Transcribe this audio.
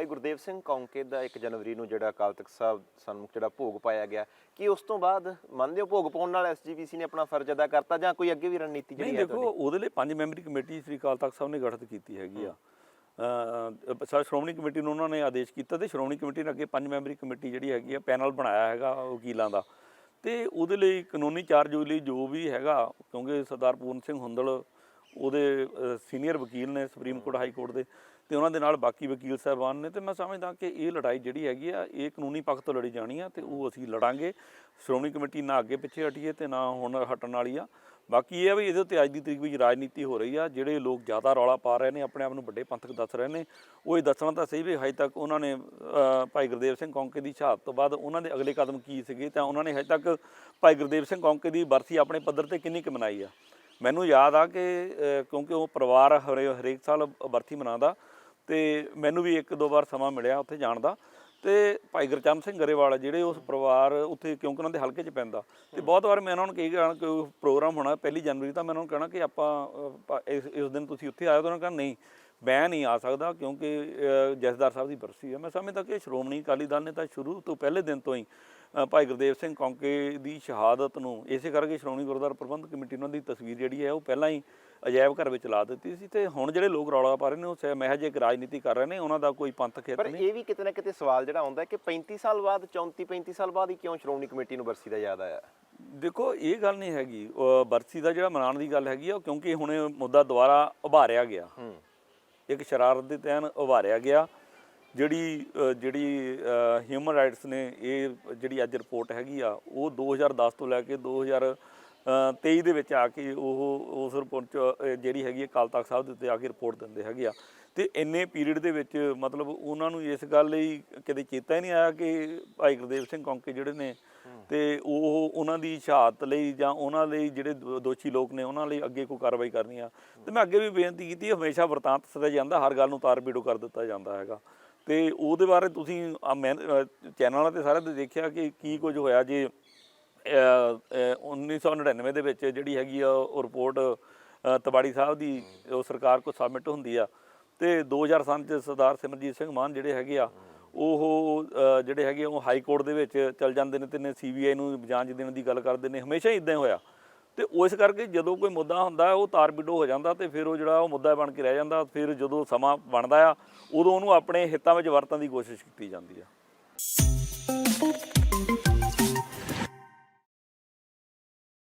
ਭਾਈ ਗੁਰਦੇਵ ਸਿੰਘ ਕੌਂਕੇ ਦਾ 1 ਜਨਵਰੀ ਨੂੰ ਜਿਹੜਾ ਅਕਾਲ ਤਖਤ ਸਾਹਿਬ ਸਨਮੁਖ ਜਿਹੜਾ ਭੋਗ ਪਾਇਆ ਗਿਆ ਕੀ ਉਸ ਤੋਂ ਬਾਅਦ ਮੰਨਦੇ ਹੋ ਭੋਗ ਪਾਉਣ ਨਾਲ ਐਸਜੀਪੀਸੀ ਨੇ ਆਪਣਾ ਫਰਜ਼ ਅਦਾ ਕਰਤਾ ਜਾਂ ਕੋਈ ਅੱਗੇ ਵੀ ਰਣਨੀਤੀ ਜਿਹੜੀ ਹੈ ਦੇਖੋ ਉਹਦੇ ਲਈ ਪੰਜ ਮੈਂਬਰੀ ਕਮੇਟੀ ਸ੍ਰੀ ਅਕਾਲ ਤਖਤ ਸਾਹਿਬ ਨੇ ਗਠਿਤ ਕੀਤੀ ਹੈਗੀ ਆ। ਸਰ ਸ਼੍ਰੋਮਣੀ ਕਮੇਟੀ ਨੂੰ ਉਹਨਾਂ ਨੇ ਆਦੇਸ਼ ਕੀਤਾ ਤੇ ਸ਼੍ਰੋਮਣੀ ਕਮੇਟੀ ਨੇ ਅੱਗੇ ਪੰਜ ਮੈਂਬਰੀ ਕਮੇਟੀ ਜਿਹੜੀ ਹੈਗੀ ਆ ਪੈਨਲ ਬਣਾਇਆ ਹੈਗਾ ਵਕੀਲਾਂ ਦਾ। ਤੇ ਉਹਦੇ ਲਈ ਕਾਨੂੰਨੀ ਚਾਰਜ ਲਈ ਜੋ ਵੀ ਹੈਗਾ ਕਿਉਂਕਿ ਸਰਦਾਰ ਪੂਰਨ ਸਿੰਘ ਹੁੰਦਲ ਉਹਦੇ ਸੀਨੀਅਰ ਵਕੀਲ ਨੇ ਸੁਪਰੀਮ ਕੋਰਟ ਹਾਈ ਕੋਰਟ ਦੇ, ਤੇ ਉਹਨਾਂ ਦੇ ਨਾਲ ਬਾਕੀ ਵਕੀਲ ਸਾਹਿਬਾਨ ਨੇ, ਤੇ ਮੈਂ ਸਮਝਦਾ ਕਿ ਇਹ ਲੜਾਈ ਜਿਹੜੀ ਹੈਗੀ ਆ, ਇਹ ਕਾਨੂੰਨੀ ਪੱਖ ਤੋਂ ਲੜੀ ਜਾਣੀ ਆ, ਤੇ ਉਹ ਅਸੀਂ ਲੜਾਂਗੇ। ਸ਼੍ਰੋਮਣੀ ਕਮੇਟੀ ਨਾ ਅੱਗੇ ਪਿੱਛੇ ਹਟੀਏ ਤੇ ਨਾ ਹੁਣ ਹਟਣ ਵਾਲੀ ਆ। ਬਾਕੀ ਇਹ ਆ ਵੀ ਇਹਦੇ ਉੱਤੇ ਅੱਜ ਦੀ ਤਰੀਕ ਵਿੱਚ ਰਾਜਨੀਤੀ ਹੋ ਰਹੀ ਆ, ਜਿਹੜੇ ਲੋਕ ਜ਼ਿਆਦਾ ਰੌਲਾ ਪਾ ਰਹੇ ਨੇ, ਆਪਣੇ ਆਪ ਨੂੰ ਵੱਡੇ ਪੰਥਕ ਦੱਸ ਰਹੇ ਨੇ, ਉਹ ਇਹ ਦੱਸਣਾ ਤਾਂ ਸਹੀ ਵੀ ਹਜੇ ਤੱਕ ਉਹਨਾਂ ਨੇ ਭਾਈ ਗੁਰਦੇਵ ਸਿੰਘ ਕੌਂਕੇ ਦੀ ਸ਼ਹਾਦਤ ਤੋਂ ਬਾਅਦ ਉਹਨਾਂ ਦੇ ਅਗਲੇ ਕਦਮ ਕੀ ਸੀਗੇ, ਤਾਂ ਉਹਨਾਂ ਨੇ ਹਜੇ ਤੱਕ ਭਾਈ ਗੁਰਦੇਵ ਸਿੰਘ ਕੌਂਕੇ ਦੀ ਬਰਸੀ ਆਪਣੇ ਪੱਧਰ ਤੇ ਕਿੰਨੀ ਕੁ ਮਨਾਈ ਆ? ਮੈਨੂੰ ਯਾਦ ਆ ਕਿ ਕਿਉਂਕਿ ਉਹ ਪਰਿਵਾਰ ਹਰੇ, ਹਰੇਕ ਸਾਲ ਬਰਥੀ ਮਨਾਉਂਦਾ ਤੇ ਮੈਨੂੰ ਵੀ ਇੱਕ ਦੋ ਵਾਰ ਸਮਾਂ ਮਿਲਿਆ ਉੱਥੇ ਜਾਣ ਦਾ ਤੇ ਭਾਈ ਗੁਰਚਰਨ ਸਿੰਘ ਗਰੇਵਾਲ ਜਿਹੜੇ ਉਸ ਪਰਿਵਾਰ ਉੱਥੇ ਕਿਉਂਕਿ ਉਹਨਾਂ ਦੇ ਹਲਕੇ 'ਚ ਪੈਂਦਾ ਤੇ ਬਹੁਤ ਵਾਰ ਮੈਂ ਉਹਨਾਂ ਨੂੰ ਕਹੀ ਗਿਆ ਕਿ ਪ੍ਰੋਗਰਾਮ ਹੋਣਾ ਪਹਿਲੀ ਜਨਵਰੀ ਤਾਂ ਮੈਂ ਉਹਨਾਂ ਨੂੰ ਕਹਿਣਾ ਕਿ ਆਪਾਂ ਇਸ ਦਿਨ ਤੁਸੀਂ ਉੱਥੇ ਆਇਓ ਤਾਂ ਉਹਨਾਂ ਨੇ ਕਹਿਣਾ, ਨਹੀਂ, ਮੈਂ ਨਹੀਂ ਆ ਸਕਦਾ ਕਿਉਂਕਿ ਜਸਦਾਰ ਸਾਹਿਬ ਦੀ ਬਰਸੀ ਹੈ। ਮੈਂ ਸਮਝਦਾ ਕਿ ਸ਼੍ਰੋਮਣੀ ਅਕਾਲੀ ਦਲ ਨੇ ਤਾਂ ਸ਼ੁਰੂ ਤੋਂ ਪਹਿਲੇ ਦਿਨ ਤੋਂ ਹੀ ਭਾਈ ਗੁਰਦੇਵ ਸਿੰਘ ਕੌਂਕੇ ਦੀ ਸ਼ਹਾਦਤ ਨੂੰ ਇਸੇ ਕਰਕੇ ਸ਼੍ਰੋਮਣੀ ਗੁਰਦੁਆਰਾ ਪ੍ਰਬੰਧਕ ਕਮੇਟੀ ਉਹਨਾਂ ਦੀ ਤਸਵੀਰ ਜਿਹੜੀ ਹੈ ਉਹ ਪਹਿਲਾਂ ਹੀ ਅਜਾਇਬ ਘਰ ਵਿੱਚ ਲਾ ਦਿੱਤੀ ਸੀ ਤੇ ਹੁਣ ਜਿਹੜੇ ਲੋਕ ਰੌਲਾ ਪਾ ਰਹੇ ਨੇ ਉਹ ਸ- ਮਹਿਜ ਇੱਕ ਰਾਜਨੀਤੀ ਕਰ ਰਹੇ ਨੇ ਉਹਨਾਂ ਦਾ ਕੋਈ ਪੰਥ ਖੇਤ ਪਰ ਨਹੀਂ। ਇਹ ਵੀ ਕਿਤੇ ਨਾ ਕਿਤੇ ਸਵਾਲ ਜਿਹੜਾ ਆਉਂਦਾ ਹੈ ਕਿ 35 ਸਾਲ ਬਾਅਦ 34 35 ਸਾਲ ਬਾਅਦ ਹੀ ਕਿਉਂ ਸ਼੍ਰੋਮਣੀ ਕਮੇਟੀ ਨੂੰ ਬਰਸੀ ਦਾ ਯਾਦ ਆਇਆ? ਦੇਖੋ ਇਹ ਗੱਲ ਨਹੀਂ ਹੈਗੀ। ਬਰਸੀ ਦਾ ਜਿਹੜਾ ਮਨਾਉਣ ਦੀ ਗੱਲ ਹੈਗੀ ਆ ਉਹ ਕਿਉਂਕਿ ਹੁਣ ਇਹ ਮੁੱਦਾ ਦੁਬਾਰਾ ਉਭਾਰਿਆ ਗਿਆ। ਇੱਕ ਸ਼ਰਾਰਤ ਦੇ ਤਹਿਤ ਉਭਾਰਿਆ ਗਿਆ। ਜਿਹੜੀ ਜਿਹੜੀ ਹਿਊਮਨ ਰਾਈਟਸ ਨੇ ਇਹ ਜਿਹੜੀ ਅੱਜ ਰਿਪੋਰਟ ਹੈਗੀ ਆ ਉਹ 2010 ਤੋਂ ਲੈ ਕੇ 2023 ਦੇ ਵਿੱਚ ਆ ਕੇ ਉਹ ਉਸ ਰਿਪੋਰਟ ਜਿਹੜੀ ਹੈਗੀ ਹੈ ਅਕਾਲ ਤਖਤ ਸਾਹਿਬ ਦੇ ਉੱਤੇ ਆ ਕੇ ਰਿਪੋਰਟ ਦਿੰਦੇ ਹੈਗੇ ਆ। ਤੇ ਇੰਨੇ ਪੀਰੀਅਡ ਦੇ ਵਿੱਚ ਮਤਲਬ ਉਹਨਾਂ ਨੂੰ ਇਸ ਗੱਲ ਲਈ ਕਦੇ ਚੇਤਾ ਹੀ ਨਹੀਂ ਆਇਆ ਕਿ ਭਾਈ ਗੁਰਦੇਵ ਸਿੰਘ ਕੌਂਕੇ ਜਿਹੜੇ ਨੇ ਤੇ ਉਹ ਉਹਨਾਂ ਦੀ ਸ਼ਹਾਦਤ ਲਈ ਜਾਂ ਉਹਨਾਂ ਲਈ ਜਿਹੜੇ ਦੋਸ਼ੀ ਲੋਕ ਨੇ ਉਹਨਾਂ ਲਈ ਅੱਗੇ ਕੋਈ ਕਾਰਵਾਈ ਕਰਨੀ ਆ। ਤੇ ਮੈਂ ਅੱਗੇ ਵੀ ਬੇਨਤੀ ਕੀਤੀ ਹਮੇਸ਼ਾ ਵਰਤਾਂਤ ਸਦਾ ਜਾਂਦਾ ਹਰ ਗੱਲ ਨੂੰ ਤਾਰ ਪੀੜੋ ਕਰ ਦਿੱਤਾ ਜਾਂਦਾ ਹੈਗਾ। ਤੇ ਉਹਦੇ ਬਾਰੇ ਤੁਸੀਂ ਆ ਚੈਨਲਾਂ ਤੇ ਸਾਰੇ ਤੇ ਦੇਖਿਆ ਕਿ ਕੀ ਕੁਝ ਹੋਇਆ ਜੇ ਅ, ਅ, 1999 ਦੇ ਵਿੱਚ ਜਿਹੜੀ ਹੈਗੀ ਆ ਉਹ ਰਿਪੋਰਟ ਤਬਾੜੀ ਸਾਹਿਬ ਦੀ ਉਹ ਸਰਕਾਰ ਕੋਲ ਸਬਮਿਟ ਹੁੰਦੀ ਆ। ਤੇ 2007 ਚ ਸਰਦਾਰ ਸਿਮਰਜੀਤ ਸਿੰਘ ਮਾਨ ਜਿਹੜੇ ਹੈਗੇ ਆ ਉਹ ਜਿਹੜੇ ਹੈਗੇ ਆ ਉਹ ਹਾਈ ਕੋਰਟ ਦੇ ਵਿੱਚ ਚਲ ਜਾਂਦੇ ਨੇ ਤੇ ਨੇ ਸੀਬੀਆਈ ਨੂੰ ਜਾਂਚ ਦੇਣ ਦੀ ਗੱਲ ਕਰਦੇ ਨੇ। ਹਮੇਸ਼ਾ ਹੀ ਇਦਾਂ ਹੀ ਹੋਇਆ। ਤੇ ਉਸ ਕਰਕੇ ਜਦੋਂ ਕੋਈ ਮੁੱਦਾ ਹੁੰਦਾ ਹੈ, ਉਹ ਤਾਰਬਿਡੋ ਹੋ ਜਾਂਦਾ ਤੇ ਫਿਰ ਉਹ ਜਿਹੜਾ ਉਹ ਮੁੱਦਾ ਬਣ ਕੇ ਰਹਿ ਜਾਂਦਾ ਫਿਰ ਜਦੋਂ ਸਮਾਂ ਬਣਦਾ ਆ ਉਦੋਂ ਉਹਨੂੰ ਆਪਣੇ ਹਿੱਤਾਂ ਵਿੱਚ ਵਰਤਣ ਦੀ ਕੋਸ਼ਿਸ਼ ਕੀਤੀ ਜਾਂਦੀ ਆ।